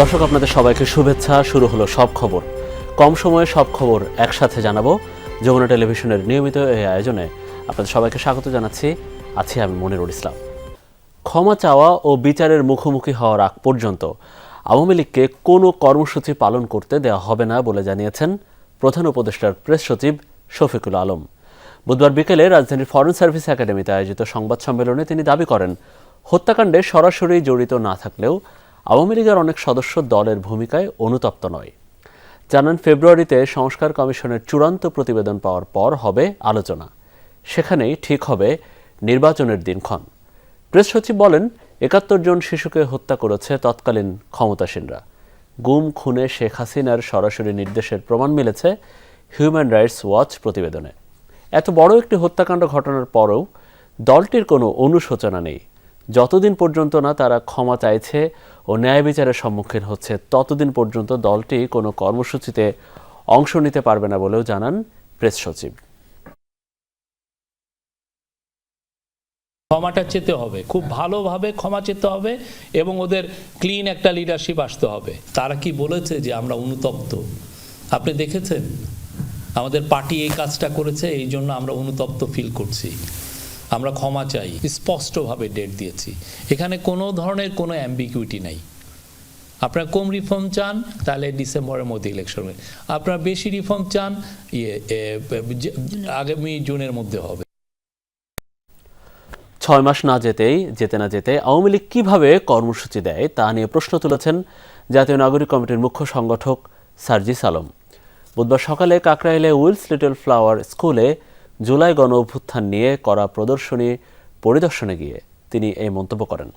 দর্শক, আপনাদের সবাইকে শুভেচ্ছা। শুরু হলো সব খবর। কম সময়ে সব খবর একসাথে জানাব। যমুনা টেলিভিশনের নিয়মিত এই আয়োজনে আপনাদের সবাইকে স্বাগত জানাচ্ছি। আছি আমি মনিরুল ইসলাম। ক্ষমা চাওয়া ও বিচারের মুখোমুখি হওয়ার আগ পর্যন্ত আওয়ামী লীগকে কোনো কর্মসূচি পালন করতে দেওয়া হবে না বলে জানিয়েছেন প্রধান উপদেষ্টার প্রেস সচিব শফিকুল আলম। বুধবার বিকেলে রাজধানীর ফরেন সার্ভিস একাডেমিতে আয়োজিত সংবাদ সম্মেলনে তিনি দাবি করেন, হত্যাকাণ্ডে সরাসরি জড়িত না থাকলেও আওয়ামী লীগের অনেক সদস্য দলের ভূমিকায় অনুতপ্ত নয়। জানান, ফেব্রুয়ারিতে সংস্কার কমিশনের চূড়ান্ত প্রতিবেদন পাওয়ার পর হবে আলোচনা। সেখানেই ঠিক হবে নির্বাচনের দিনক্ষণ। প্রেস সচিব বলেন, একাত্তর জন শিশুকে হত্যা করেছে তৎকালীন ক্ষমতাসীনরা। গুম, খুনে শেখ হাসিনার সরাসরি নির্দেশের প্রমাণ মিলেছে হিউম্যান রাইটস ওয়াচ প্রতিবেদনে। এত বড় একটি হত্যাকাণ্ড ঘটনার পরেও দলটির কোনো অনুশোচনা নেই। যতদিন পর্যন্ত না তারা ক্ষমা চাইছে ও ন্যায় বিচারের সম্মুখীন হচ্ছে ততদিন পর্যন্ত দলটি কোনো কর্মসূচিতে অংশ নিতে পারবে না বলেও জানান প্রেস সচিব। ক্ষমাটা চেতে হবে, খুব ভালোভাবে ক্ষমা চেতে হবে এবং ওদের ক্লিন একটা লিডারশিপ আসতে হবে। তারা কি বলেছে যে আমরা অনুতপ্ত? আপনি দেখেছেন? আমাদের পার্টি এই কাজটা করেছে, এই জন্য আমরা অনুতপ্ত ফিল করছি। আমরা ক্ষমা চাই, স্পষ্টভাবে ডেট দিয়েছি। এখানে কোনো ধরনের কোনো অ্যাম্বিগুইটি নাই। আপনার কম রিফর্ম চান, তাহলে ডিসেম্বরের মধ্যে ইলেকশন হবে। আপনারা বেশি রিফর্ম চান ইয়ে আগামী জুনের মধ্যে হবে। ছয় মাস না যেতেই, যেতে না যেতে আওয়ামী লীগ কীভাবে কর্মসূচি দেয়, তা নিয়ে প্রশ্ন তুলেছেন জাতীয় নাগরিক কমিটির মুখ্য সংগঠক সার্জিস আলম বুধবার সকালে কাকরাইলে উইলস লিটল ফ্লাওয়ার স্কুলে জুলাই গণ অভ্যুত্থান নিয়ে করা প্রদর্শনী পরিদর্শনে গিয়ে তিনি এই মন্তব্য করেন।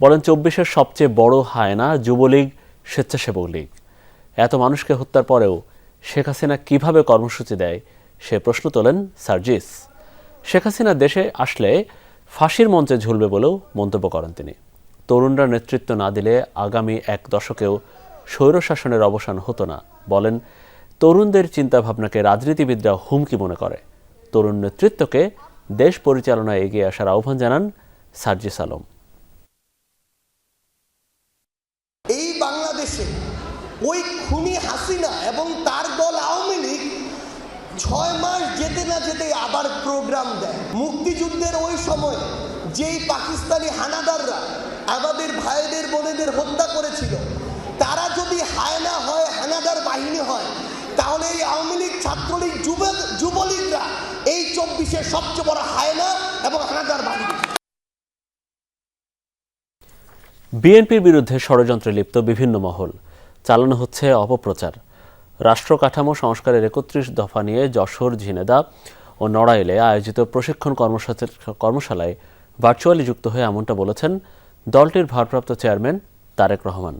বলেন, চব্বিশের সবচেয়ে বড় হায়না যুবলীগ, স্বেচ্ছাসেবক লীগ। এত মানুষকে হত্যার পরেও শেখ হাসিনা কীভাবে কর্মসূচি দেয় সে প্রশ্ন তোলেন সার্জিস। শেখ হাসিনা দেশে আসলে ফাঁসির মঞ্চে ঝুলবে বলেও মন্তব্য করেন তিনি। তরুণরা নেতৃত্ব না দিলে আগামী এক দশকেও স্বৈরশাসনের অবসান হতো না, বলেন, তরুণদের চিন্তাভাবনাকে রাজনীতিবিদরা হুমকি মনে করে। তরুণ নেতৃত্বকে দেশ পরিচালনায় এগিয়ে আসার আহ্বান জানান সার্জিস আলম। এই বাংলাদেশে ওই খুনি হাসিনা এবং তার দল আওয়ামী লীগ ছয় মাস যেতে না যেতে আবার প্রোগ্রাম দেয়। মুক্তিযুদ্ধের ওই সময় যেই পাকিস্তানি হানাদাররা আমাদের ভাইদের বোনেদের হত্যা করেছিল, তারা যদি হায়না হয়, হানাদার বাহিনী হয়, তাহলে এই আওয়ামী লীগ ছাত্রলীগ যুব যুবলীগরা চব্বিশের সবচেয়ে বড় হায়না এবং হানাদার বাহিনী। বিএনপির বিরুদ্ধে ষড়যন্ত্রে লিপ্ত বিভিন্ন মহল। চালানো হচ্ছে অপপ্রচার। রাষ্ট্র কাঠামো সংস্কারের একত্রিশ দফা নিয়ে যশোর ঝিনেদা ও নড়াইলে আয়োজিত প্রশিক্ষণ কর্মশালায় ভার্চুয়ালি যুক্ত হয়ে এমনটা বলেছেন দলটির ভারপ্রাপ্ত চেয়ারম্যান তারেক রহমান।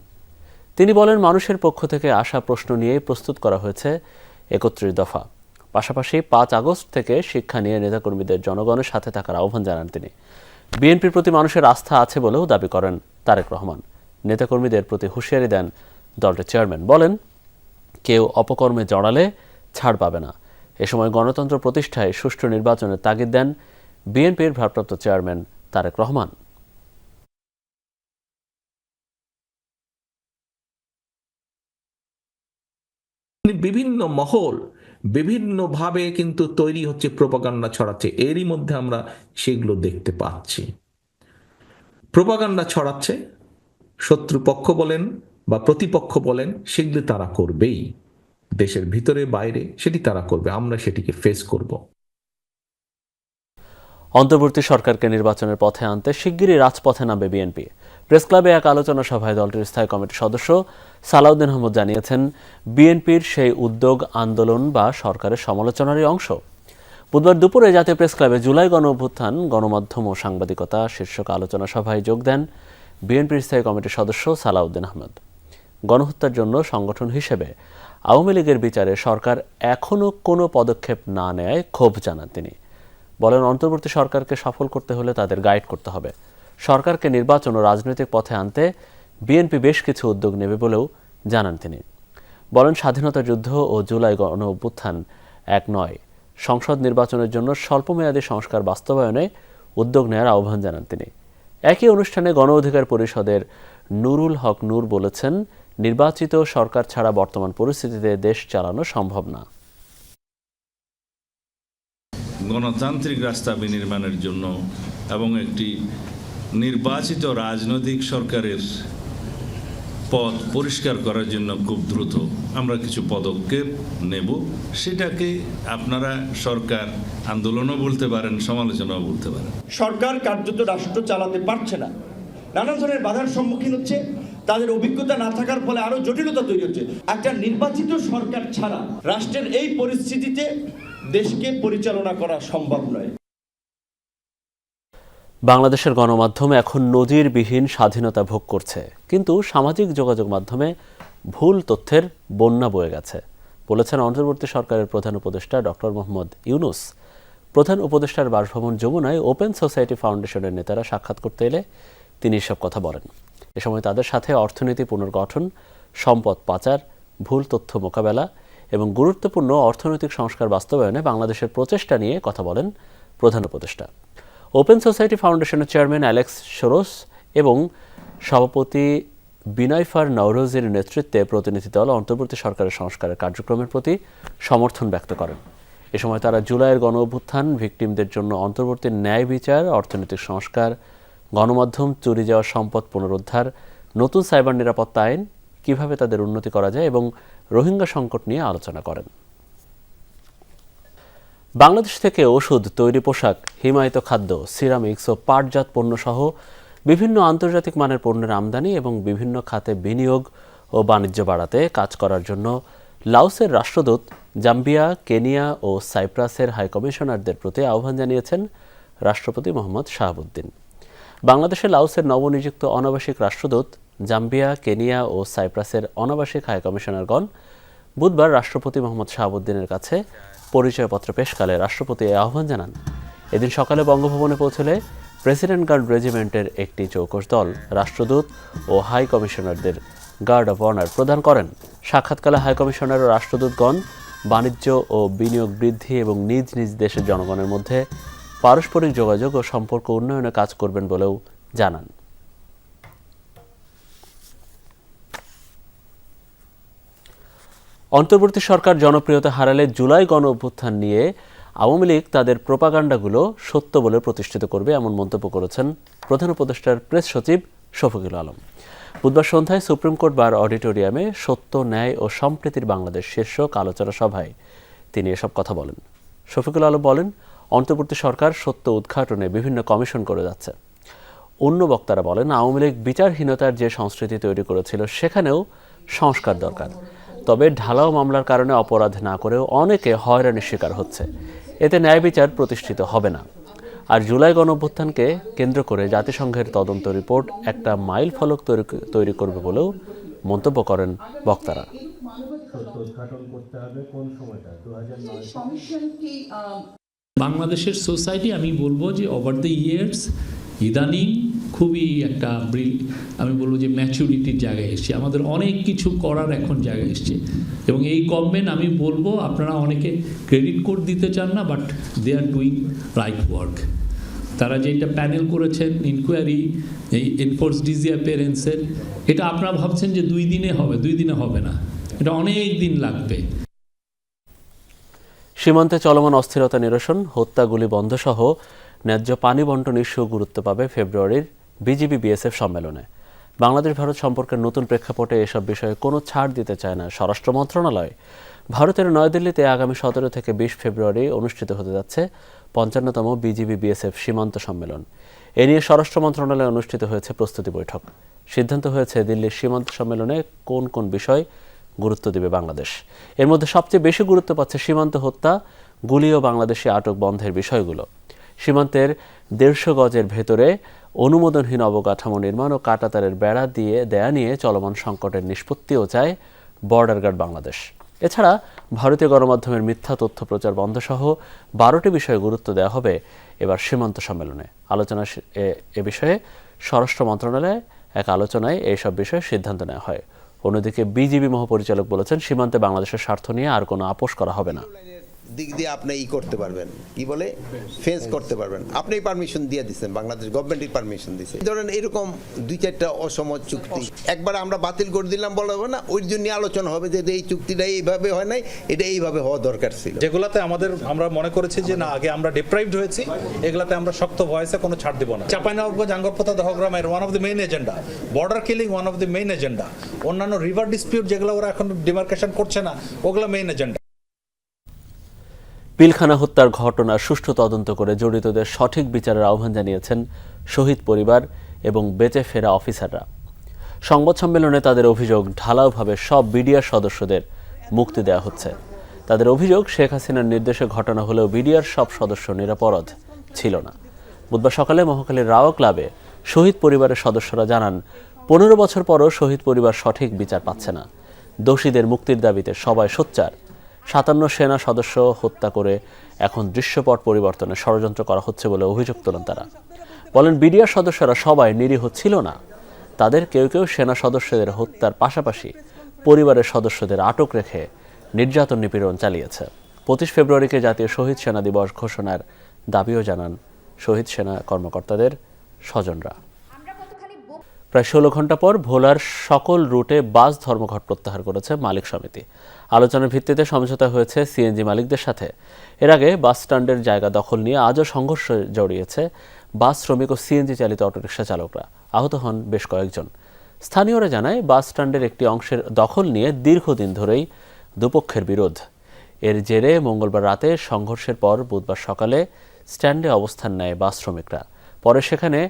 তিনি বলেন, মানুষের পক্ষ থেকে আসা প্রশ্ন নিয়েই প্রস্তুত করা হয়েছে একত্রিশ দফা। পাশাপাশি পাঁচ আগস্ট থেকে শিক্ষা নিয়ে নেতাকর্মীদের জনগণের সাথে থাকার আহ্বান জানান তিনি। বিএনপির প্রতি মানুষের আস্থা আছে বলেও দাবি করেন তারেক রহমান। নেতাকর্মীদের প্রতি হুঁশিয়ারি দেন দলটির চেয়ারম্যান। বলেন, কেউ অপকর্মে জড়ালে ছাড় পাবে না। এ সময় গণতন্ত্র প্রতিষ্ঠায় সুষ্ঠু নির্বাচনের তাগিদ দেন বিএনপির ভারপ্রাপ্ত চেয়ারম্যান তারেক রহমান। বিভিন্ন মহল বিভিন্নভাবে কিন্তু তৈরি হচ্ছে প্রপাগান্ডা ছড়াচ্ছে। এরই মধ্যে আমরা সেগুলো দেখতে পাচ্ছি। প্রপাগান্ডা ছড়াচ্ছে, শত্রুপক্ষ বলেন বা প্রতিপক্ষ বলেন, সেগুলো তারা করবেই। দেশের ভিতরে, বাইরে, সেটি তারা করবে, আমরা সেটিকে ফেস করব। অন্তর্বর্তী সরকারকে নির্বাচনের পথে আনতে শিগগিরই রাজপথে নামবে বিএনপি। প্রেস ক্লাবে এক আলোচনা সভায় দলটির স্থায়ী কমিটির সদস্য সালাউদ্দিন আহমদ জানিয়েছেন, বিএনপির সেই উদ্যোগ, আন্দোলন বা সরকারের সমালোচনারই অংশ। বুধবার দুপুরে জাতীয় প্রেস ক্লাবে জুলাই গণ অভ্যুত্থান, গণমাধ্যম ও সাংবাদিকতা শীর্ষক আলোচনা সভায় যোগ দেন বিএনপির স্থায়ী কমিটির সদস্য সালাউদ্দিন আহমদ। গণহত্যার জন্য সংগঠন হিসেবে আওয়ামী লীগের বিচারে সরকার এখনও কোনো পদক্ষেপ না নেয় ক্ষোভ জানান তিনি। বলেন, অন্তর্বর্তী সরকারকে সফল করতে হলে তাদের গাইড করতে হবে। সরকারকে নির্বাচন ও রাজনৈতিক পথে আনতে বিএনপি বেশ কিছু উদ্যোগ নেবে বলেও জানান তিনি। বলেন, স্বাধীনতা যুদ্ধ ও জুলাই গণ অভ্যুত্থান এক নয়। সংসদ নির্বাচনের জন্য স্বল্পমেয়াদী সংস্কার বাস্তবায়নে উদ্যোগ নেওয়ার আহ্বান জানান তিনি। একই অনুষ্ঠানে গণ অধিকার পরিষদের নুরুল হক নূর বলেছেন, নির্বাচিত সরকার ছাড়া বর্তমান পরিস্থিতিতে দেশ চালানো সম্ভব না। গণতান্ত্রিক রাস্তা বিনির্মাণের জন্য এবং একটি নির্বাচিত রাজনৈতিক সরকারের পথ পরিষ্কার করার জন্য খুব দ্রুত আমরা কিছু পদক্ষেপ নেব। সেটাকে আপনারা সরকার আন্দোলনও বলতে পারেন, সমালোচনাও বলতে পারেন। সরকার কার্যত রাষ্ট্র চালাতে পারছে না। নানা ধরনের বাধার সম্মুখীন হচ্ছে, তাদের অভিজ্ঞতা না থাকার ফলে আরও জটিলতা তৈরি হচ্ছে। একটা নির্বাচিত সরকার ছাড়া রাষ্ট্রের এই পরিস্থিতিতে দেশকে পরিচালনা করা সম্ভব নয়। বাংলাদেশের গণমাধ্যম এখন নজিরবিহীন স্বাধীনতা ভোগ করছে। কিন্তু সামাজিক যোগাযোগ মাধ্যমে ভুল তথ্যের বন্যা বয়ে গেছে। বলেছেন অন্তর্বর্তী সরকারের প্রধান উপদেষ্টা ডক্টর মোহাম্মদ ইউনুস। প্রধান উপদেষ্টার বাসভবন যমুনায় ওপেন সোসাইটি ফাউন্ডেশনের নেতারা সাক্ষাৎ করতে এলে তিনি এসব কথা বলেন। এ সময় তাদের সাথে অর্থনীতি পুনর্গঠন, সম্পদ পাচার, ভুল তথ্য মোকাবেলা এবং গুরুত্বপূর্ণ অর্থনৈতিক সংস্কার বাস্তবায়নে বাংলাদেশের প্রচেষ্টা নিয়ে কথা বলেন প্রধান উপদেষ্টা। ওপেন সোসাইটি ফাউন্ডেশনের চেয়ারম্যান অ্যালেক্স সোরোস এবং সভাপতি বিনয়ফার নওরোজের নেতৃত্বে প্রতিনিধি দল অন্তর্বর্তী সরকারের সংস্কারের কার্যক্রমের প্রতি সমর্থন ব্যক্ত করেন। এ সময় তারা জুলাইয়ের গণ অভ্যুত্থান ভিকটিমদের জন্য অন্তর্বর্তী ন্যায় বিচার, অর্থনৈতিক সংস্কার, গণমাধ্যম, চুরি যাওয়া সম্পদ পুনরুদ্ধার, নতুন সাইবার নিরাপত্তা আইন, কীভাবে তাদের উন্নতি করা যায় এবং রোহিঙ্গা সংকট নিয়ে আলোচনা করেন। বাংলাদেশ থেকে ওষুধ, তৈরি পোশাক, হিমায়িত খাদ্য, সিরামিক্স ও পাটজাত পণ্য সহ বিভিন্ন আন্তর্জাতিক মানের পণ্যের আমদানি এবং বিভিন্ন খাতে বিনিয়োগ ও বাণিজ্য বাড়াতে কাজ করার জন্য লাওসের রাষ্ট্রদূত জাম্বিয়া, কেনিয়া ও সাইপ্রাসের হাইকমিশনারদের প্রতি আহ্বান জানিয়েছেন রাষ্ট্রপতি মোহাম্মদ শাহাবুদ্দিন। বাংলাদেশে লাওসের নবনিযুক্ত অনাবাসিক রাষ্ট্রদূত জাম্বিয়া, কেনিয়া ও সাইপ্রাসের অনাবাসিক হাইকমিশনারগণ বুধবার রাষ্ট্রপতি মোহাম্মদ শাহাবুদ্দিনের কাছে পরিচয়পত্র পেশকালে রাষ্ট্রপতি এই আহ্বান জানান। এদিন সকালে বঙ্গভবনে পৌঁছলে প্রেসিডেন্ট গার্ড রেজিমেন্টের একটি চৌকস দল, রাষ্ট্রদূত ও হাই কমিশনারদের গার্ড অব অনার প্রদান করেন। সাক্ষাৎকালে হাই কমিশনার ও রাষ্ট্রদূতগণ, বাণিজ্য ও বিনিয়োগ বৃদ্ধি এবং নিজ নিজ দেশের জনগণের মধ্যে পারস্পরিক যোগাযোগ ও সম্পর্ক উন্নয়নে কাজ করবেন বলেও জানান। অন্তর্বর্তী সরকার জনপ্রিয়তা হারালে জুলাই গণ অভ্যুত্থান নিয়ে আওয়ামী লীগ তাদের প্রোপাগান্ডাগুলো সত্য বলে প্রতিষ্ঠিত করবে এমন মন্তব্য করেছেন প্রধান উপদেষ্টার প্রেস সচিব শফিকুল আলম। বুধবার সন্ধ্যায় সুপ্রিম কোর্ট বার অডিটোরিয়ামে সত্য, ন্যায় ও সম্প্রীতির বাংলাদেশ শীর্ষক আলোচনা সভায় তিনি এসব কথা বলেন। শফিকুল আলম বলেন, অন্তর্বর্তী সরকার সত্য উদ্ঘাটনে বিভিন্ন কমিশন করে যাচ্ছে। অন্য বক্তারা বলেন, আওয়ামী লীগ বিচারহীনতার যে সংস্কৃতি তৈরি করেছিল সেখানেও সংস্কার দরকার। তবে ঢালাও মামলার কারণে অপরাধ না করেও অনেকে হয়রানির শিকার হচ্ছে। এতে ন্যায় বিচার প্রতিষ্ঠিত হবে না। আর জুলাই গণঅভ্যুত্থানকে কেন্দ্র করে জাতিসংঘের তদন্ত রিপোর্ট একটা মাইল ফলক তৈরি করবে বলেও মন্তব্য করেন বক্তারা। বাংলাদেশের সোসাইটি আমি বলব যে ওভার দ্য ইয়ার্স ইদানিং খুবই একটা আমি বলব যে ম্যাচুরিটির জায়গায় এসছে। আমাদের অনেক কিছু করার এখন জায়গায় এসছে। এবং এই গভর্নমেন্ট আমি বলব, আপনারা অনেকে ক্রেডিট কোড দিতে চান না but they are doing right work তারা যেটা প্যানেল করেছেন ইনকোয়ারি এই এনফোর্স ডিজিআর পেরেন্টসের এটা আপনারা ভাবছেন যে দুই দিনে হবে, দুই দিনে হবে না। এটা অনেক দিন লাগবে। সীমান্তে চলমান অস্থিরতা নিরসন, হত্যা গুলি বন্ধ সহ ন্যায্য পানি বন্টন ইস্যু গুরুত্ব পাবে ফেব্রুয়ারির বিজিবি বিএসএফ সম্মেলনে। বাংলাদেশ ভারত সম্পর্কের নতুন প্রেক্ষাপটে এসব বিষয়ে কোনো ছাড় দিতে চায় না স্বরাষ্ট্র মন্ত্রণালয়। ভারতের নয়াদিল্লিতে আগামী সতেরো থেকে বিশ ফেব্রুয়ারি অনুষ্ঠিত হতে যাচ্ছে পঞ্চান্নতম বিজিবি বিএসএফ সীমান্ত সম্মেলন। এ নিয়ে স্বরাষ্ট্র মন্ত্রণালয়ে অনুষ্ঠিত হয়েছে প্রস্তুতি বৈঠক। সিদ্ধান্ত হয়েছে দিল্লির সীমান্ত সম্মেলনে কোন কোন বিষয় গুরুত্ব দেবে বাংলাদেশ। এর মধ্যে সবচেয়ে বেশি গুরুত্ব পাচ্ছে সীমান্ত হত্যা গুলি ও বাংলাদেশি আটক বন্ধের বিষয়গুলো। সীমান্তের দেড়শো গজের ভেতরে অনুমোদনহীন অবকাঠামো নির্মাণ ও কাটাতারের বেড়া দিয়ে দেয়া নিয়ে চলমান সংকটের নিষ্পত্তিও চায় বর্ডার গার্ড বাংলাদেশ। এছাড়া ভারতীয় গণমাধ্যমের মিথ্যা তথ্য প্রচার বন্ধ সহ বারোটি বিষয়ে গুরুত্ব দেওয়া হবে এবার সীমান্ত সম্মেলনে। আলোচনা এ- বিষয়ে স্বরাষ্ট্র মন্ত্রণালয়ে এক আলোচনায় এইসব বিষয়ে সিদ্ধান্ত নেওয়া হয়। অন্যদিকে বিজিবি মহাপরিচালক বলেছেন, সীমান্তে বাংলাদেশের স্বার্থ নিয়ে আর কোনো আপোষ করা হবে না। দিক দিয়ে আপনি ই করতে পারবেন। কি বলে? ফেন্স করতে পারবেন। আপনি পারমিশন দিয়ে দিচ্ছেন বাংলাদেশ গভর্নমেন্টই পারমিশন দিচ্ছে ধরেন এরকম দুই চারটা অসম চুক্তি। একবার আমরা বাতিল করে দিলাম বলা হবে না ওই জন্য আলোচনা হবে যে এই চুক্তিটা এইভাবে হয় নাই এটা এইভাবে হওয়া দরকার ছিল। যেগুলাতে আমাদের আমরা মনে করেছি যে না আগে আমরা ডিপ্রাইভড হয়েছি এগুলাতে আমরা শক্ত ভয়েসে কোনো ছাড় দিব না। Chapainawabganj Angarpota দহগ্রামের one of the main agenda border killing one of the main agenda অন্যান্য রিভার ডিসপিউট যেগুলো ওরা এখন ডিমার্কেশন করছে না ওগুলো মেইন এজেন্ডা পিলখানা হত্যার ঘটনা সুষ্ঠু তদন্ত করে জড়িতদের সঠিক বিচারের আহ্বান জানিয়েছেন শহীদ পরিবার এবং বেঁচে ফেরা অফিসাররা। সংবাদ সম্মেলনে তাদের অভিযোগ ঢালাওভাবে সব বিডিআর সদস্যদের মুক্তি দেওয়া হচ্ছে। তাদের অভিযোগ, শেখ হাসিনার নির্দেশে ঘটনা হলেও বিডিআর সব সদস্য নিরাপরাধ ছিল না। বুধবার সকালে মহাখালীর রাও ক্লাবে শহীদ পরিবারের সদস্যরা জানান, পনেরো বছর পরও শহীদ পরিবার সঠিক বিচার পাচ্ছে না। দোষীদের মুক্তির দাবিতে সবাই সোচ্চার। সাতান্ন সেনা সদস্য হত্যা করে এখন দৃশ্যপট পরিবর্তনে ষড়যন্ত্র করা হচ্ছে বলে অভিযোগ তোলেন তারা। বলেন, বিডিআর সদস্যরা সবাই নিরীহ ছিল না। তাদের কেউ কেউ সেনা সদস্যদের হত্যার পাশাপাশি পরিবারের সদস্যদের আটক রেখে নির্যাতন নিপীড়ন চালিয়েছে। পঁচিশ ফেব্রুয়ারিকে জাতীয় শহীদ সেনা দিবস ঘোষণার দাবিও জানান শহীদ সেনা কর্মকর্তাদের স্বজনরা। প্রায় ষোলো ঘণ্টা পর ভোলার সকল রুটে বাস ধর্মঘট প্রত্যাহার করেছে মালিক সমিতি। আলোচনার ভিত্তিতে সমঝোতা হয়েছে সিএনজি মালিকদের সাথে। এর আগে বাস স্ট্যান্ডের জায়গা দখল নিয়ে আজও সংঘর্ষ জড়িয়েছে বাস শ্রমিক ও সিএনজি চালিত অটোরিকশা চালকরা। আহত হন বেশ কয়েকজন। স্থানীয়রা জানায়, বাস স্ট্যান্ডের একটি অংশের দখল নিয়ে দীর্ঘদিন ধরেই দুপক্ষের বিরোধ। এর জেরে মঙ্গলবার রাতে সংঘর্ষের পর বুধবার সকালে স্ট্যান্ডে অবস্থান নেয় বাস শ্রমিকরা। পরে সেখানে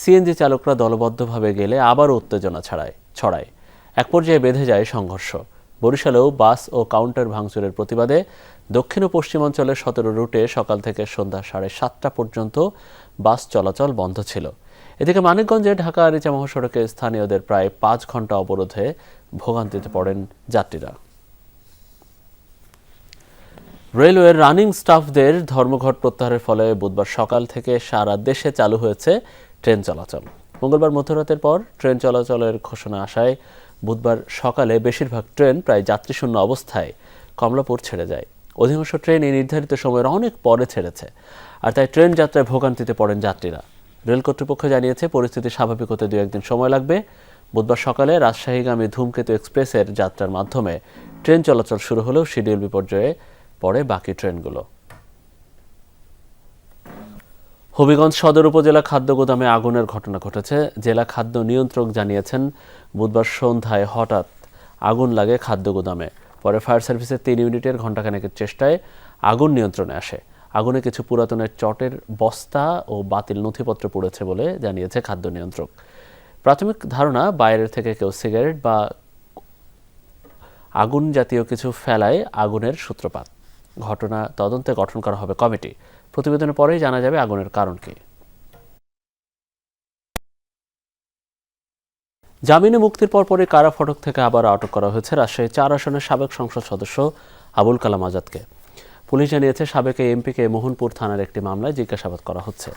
সিএনজি চালকরা দলবদ্ধভাবে গেলে আবারও উত্তেজনা ছড়ায় ছড়ায়। এক পর্যায়ে বেঁধে যায় সংঘর্ষ। বরিশালেও বাস ও কাউন্টার ভাঙচুরের প্রতিবাদে দক্ষিণ ও পশ্চিমাঞ্চলের সতেরো রুটে সকাল থেকে সন্ধ্যা সাড়ে সাতটা পর্যন্ত বাস চলাচল বন্ধ ছিল। এদিকে মানিকগঞ্জে ঢাকা আরিচা মহাসড়কে স্থানীয়দের প্রায় পাঁচ ঘণ্টা অবরোধে ভোগান্তিতে পড়েন যাত্রীরা। রেলওয়ের রানিং স্টাফদের ধর্মঘট প্রত্যাহারের ফলে বুধবার সকাল থেকে সারা দেশে চালু হয়েছে ট্রেন চলাচল। মঙ্গলবার মধ্যরাতের পর ট্রেন চলাচলের ঘোষণা আসায় বুধবার সকালে বেশিরভাগ ট্রেন প্রায় যাত্রীশূন্য অবস্থায় কমলাপুর ছেড়ে যায়। অধিকাংশ ট্রেন এই নির্ধারিত সময়ের অনেক পরে ছেড়েছে, আর তাই ট্রেন যাত্রায় ভোগান্তিতে পড়েন যাত্রীরা। রেল কর্তৃপক্ষ জানিয়েছে, পরিস্থিতি স্বাভাবিক হতে দু একদিন সময় লাগবে। বুধবার সকালে রাজশাহীগামী ধূমকেতু এক্সপ্রেসের যাত্রার মাধ্যমে ট্রেন চলাচল শুরু হলেও শিডিউল বিপর্যয়ে পড়ে বাকি ট্রেনগুলো। হবিগঞ্জ সদর উপজেলা খাদ্য গোদামে আগুনের ঘটনা ঘটেছে। জেলা খাদ্য নিয়ন্ত্রক জানিয়েছেন, বুধবার সন্ধ্যায় হঠাৎ আগুন লাগে খাদ্য গোদামে। পরে ফায়ার সার্ভিসের তিন ইউনিটের ঘণ্টাখানেকের চেষ্টায় আগুন নিয়ন্ত্রণে আসে। আগুনে কিছু পুরাতনের চটের বস্তা ও বাতিল নথিপত্র পড়েছে বলে জানিয়েছে খাদ্য নিয়ন্ত্রক। প্রাথমিক ধারণা, বাইরের থেকে কেউ সিগারেট বা আগুন জাতীয় কিছু ফেলায় আগুনের সূত্রপাত। ঘটনা তদন্তে গঠন করা হবে কমিটি। প্রতিবেদনের পরেই জানা যাবে আগুনের কারণ কি। জামিনে মুক্তির পরপরই কারা ফটক থেকে আবার আটক করা হয়েছে রাজশাহী চার আসনের সাবেক সংসদ সদস্য আবুল কালাম আজাদকে। পুলিশ জানিয়েছে, সাবেক এমপিকে মোহনপুর থানার একটি মামলায় জিজ্ঞাসাবাদ করা হচ্ছে।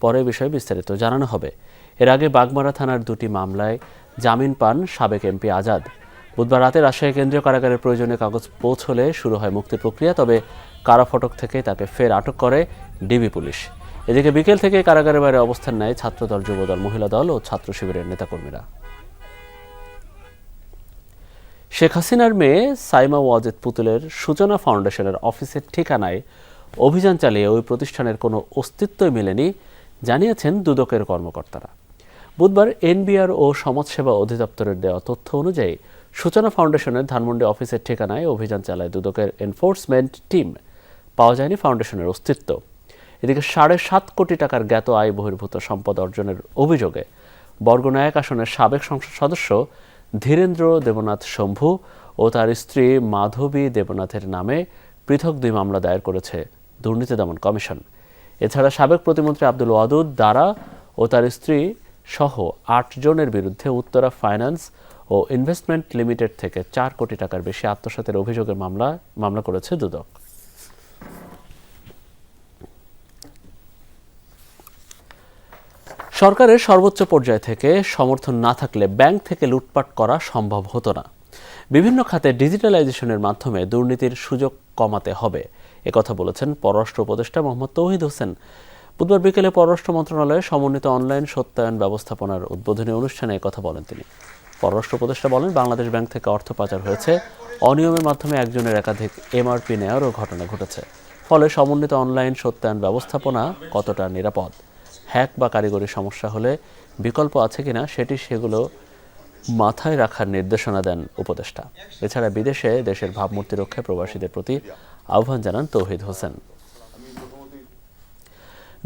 পরে বিষয়ে বিস্তারিত জানানো হবে। এর আগে বাগমারা থানার দুটি মামলায় জামিন পান সাবেক এমপি আজাদ। বুধবার রাতে রাজশাহী কেন্দ্রীয় কারাগারের প্রয়োজনীয় কাগজ পৌঁছলে শুরু হয় মুক্তির প্রক্রিয়া, তবে কারা ফটক থেকে তাকে ফের আটক করে ডিবি পুলিশ। এদিকে বিকেল থেকে কারাগারের বাইরে অবস্থান নেয় ছাত্রদল, যুবদল, মহিলা দল ও ছাত্র শিবিরের নেতাকর্মীরা। শেখ হাসিনার মেয়ে সাইমা ওয়াজেদ পুতুলের সূচনা ফাউন্ডেশনের অফিসের ঠিকানায় অভিযান চালিয়ে ওই প্রতিষ্ঠানের কোনো অস্তিত্বই মেলেনি, জানিয়েছেন দুদকের কর্মকর্তারা। বুধবার এনবিআর ও সমাজসেবা অধিদপ্তরের দেওয়া তথ্য অনুযায়ী সূচনা ফাউন্ডেশনের ধানমন্ডি অফিসের ঠিকানায় অভিযান চালায় দুদকের এনফোর্সমেন্ট টিম। পাওয়া যায়নি ফাউন্ডেশনের অস্তিত্ব। এদিকে সাড়ে সাত কোটি টাকার জ্ঞাত আয় বহির্ভূত সম্পদ অর্জনের অভিযোগে বর্গনায়ক আসনের সাবেক সংসদ সদস্য ধীরেন্দ্র দেবনাথ শম্ভু ও তার স্ত্রী মাধবী দেবনাথের নামে পৃথক দুই মামলা দায়ের করেছে দুর্নীতি দমন কমিশন। এছাড়া সাবেক প্রতিমন্ত্রী আব্দুল ওয়াদুদ, দারা ও তার স্ত্রী সহ আট জনের বিরুদ্ধে উত্তরা ফাইন্যান্স ও ইনভেস্টমেন্ট লিমিটেড থেকে চার কোটি টাকার বেশি আত্মসাতের অভিযোগের মামলা মামলা করেছে দুদক। সরকারের সর্বোচ্চ পর্যায় থেকে সমর্থন না থাকলে ব্যাংক থেকে লুটপাট করা সম্ভব হতো না। বিভিন্ন খাতে ডিজিটালাইজেশনের মাধ্যমে দুর্নীতির সুযোগ কমাতে হবে একথা বলেছেন পররাষ্ট্র উপদেষ্টা মোহাম্মদ তৌহিদ হোসেন। বুধবার বিকেলে পররাষ্ট্র মন্ত্রণালয়ে সমন্বিত অনলাইন সত্যায়ন ব্যবস্থাপনার উদ্বোধনী অনুষ্ঠানে একথা বলেন তিনি। পররাষ্ট্র উপদেষ্টা বলেন, বাংলাদেশ ব্যাংক থেকে অর্থ পাচার হয়েছে। অনিয়মের মাধ্যমে একজনের একাধিক এমআরপি নেওয়ারও ঘটনা ঘটেছে। ফলে সমন্বিত অনলাইন সত্যায়ন ব্যবস্থাপনা কতটা নিরাপদ? হ্যাক বা কারিগরি সমস্যা হলে বিকল্প আছে কিনা সেটি সেগুলো মাথায় রাখার নির্দেশনা দেন উপদেষ্টা। এছাড়া বিদেশে দেশের ভাবমূর্তি রক্ষায় প্রবাসীদের প্রতি আহ্বান জানান তৌহিদ হোসেন।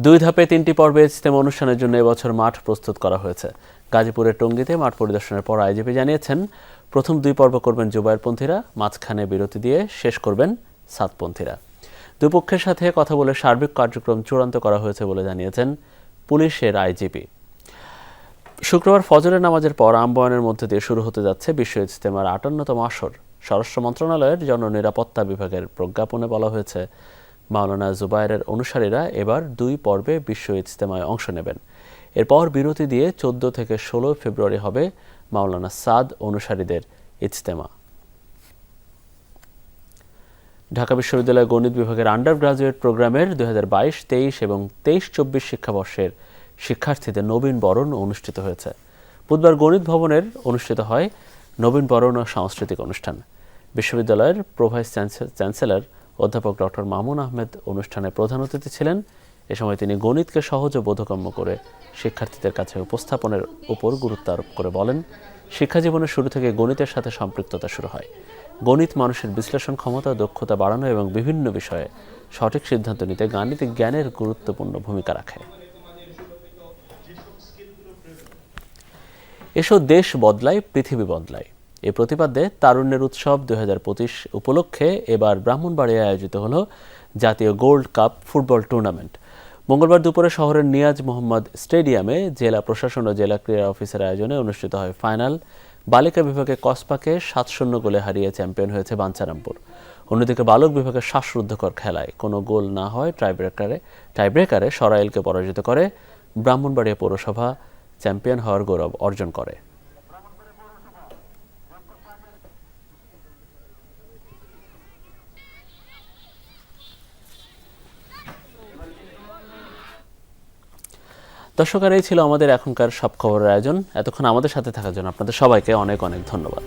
দুই ধাপে তিনটি পর্বে ইজতেমা অনুষ্ঠানের জন্য এবছর মাঠ প্রস্তুত করা হয়েছে। গাজীপুরের টঙ্গীতে মাঠ পরিদর্শনের পর আইজিপি জানিয়েছেন, প্রথম দুই পর্ব করবেন জুবায়েরপন্থীরা মাঝখানে বিরতি দিয়ে শেষ করবেন সাতপন্থীরা দুপক্ষের সাথে কথা বলে সার্বিক কার্যক্রম চূড়ান্ত করা হয়েছে বলে জানিয়েছেন পুলিশের আইজিপি। শুক্রবার ফজরের নামাজের পর আমবয়ানের মধ্যে দিয়ে শুরু হতে যাচ্ছে বিশ্ব ইজতেমার আটান্নতম আসর। স্বরাষ্ট্র মন্ত্রণালয়ের জননিরাপত্তা বিভাগের প্রজ্ঞাপনে বলা হয়েছে, মাওলানা জুবায়েরের অনুসারীরা এবার দুই পর্বে বিশ্ব ইজতেমায় অংশ নেবেন। এরপর বিরতি দিয়ে চোদ্দ থেকে ষোলো ফেব্রুয়ারি হবে মাওলানা সাদ অনুসারীদের ইজতেমা। ঢাকা বিশ্ববিদ্যালয় গণিত বিভাগের আন্ডার গ্রাজুয়েট প্রোগ্রামের দুই হাজার বাইশ, তেইশ এবং তেইশ চব্বিশ শিক্ষাবর্ষের শিক্ষার্থীদের নবীন বরণ অনুষ্ঠিত হয়েছে। বুধবার গণিত ভবনের অনুষ্ঠিত হয় নবীন বরণ ও সাংস্কৃতিক অনুষ্ঠান। বিশ্ববিদ্যালয়ের প্রোভাইস চ্যান্সেলর অধ্যাপক ডক্টর মামুন আহমেদ অনুষ্ঠানে প্রধান অতিথি ছিলেন এ সময় তিনি গণিতকে সহজ ও বোধগম্য করে শিক্ষার্থীদের কাছে উপস্থাপনের উপর গুরুত্ব আরোপ করে বলেন শিক্ষা জীবনের শুরু থেকে গণিতের সাথে সম্পৃক্ততা শুরু হয়। গণিত মানুষের বিশ্লেষণ ক্ষমতা, দক্ষতা বাড়ানো এবং বিভিন্ন বিষয়ে সঠিক সিদ্ধান্ত নিতে গাণিতিক জ্ঞানের গুরুত্বপূর্ণ ভূমিকা রাখে। এসো দেশ বদলায়, পৃথিবী বদলায়। এ প্রতিপাদ্যে তারুণ্যের উৎসব দুই হাজার পঁচিশ উপলক্ষে এবার ব্রাহ্মণবাড়িয়ায় আয়োজিত হল জাতীয় গোল্ড কাপ ফুটবল টুর্নামেন্ট। মঙ্গলবার দুপুরে শহরের নিয়াজ মোহাম্মদ স্টেডিয়ামে জেলা প্রশাসন ও জেলা ক্রীড়া অফিসের আয়োজনে অনুষ্ঠিত হয় ফাইনাল। বালিকা বিভাগে কসপাকে সাত শূন্য গোলে হারিয়ে চ্যাম্পিয়ন হয়েছে বাঞ্ছারামপুর। অন্যদিকে বালক বিভাগে শ্বাসরুদ্ধকর খেলায় কোনো গোল না হয় টাইব্রেকারে টাইব্রেকারে সরাইলকে পরাজিত করে ব্রাহ্মণবাড়িয়া পৌরসভা চ্যাম্পিয়ন হওয়ার গৌরব অর্জন করে। দর্শক, আর এই ছিল আমাদের এখনকার সব খবরের আয়োজন। এতক্ষণ আমাদের সাথে থাকার জন্য আপনাদের সবাইকে অনেক অনেক ধন্যবাদ।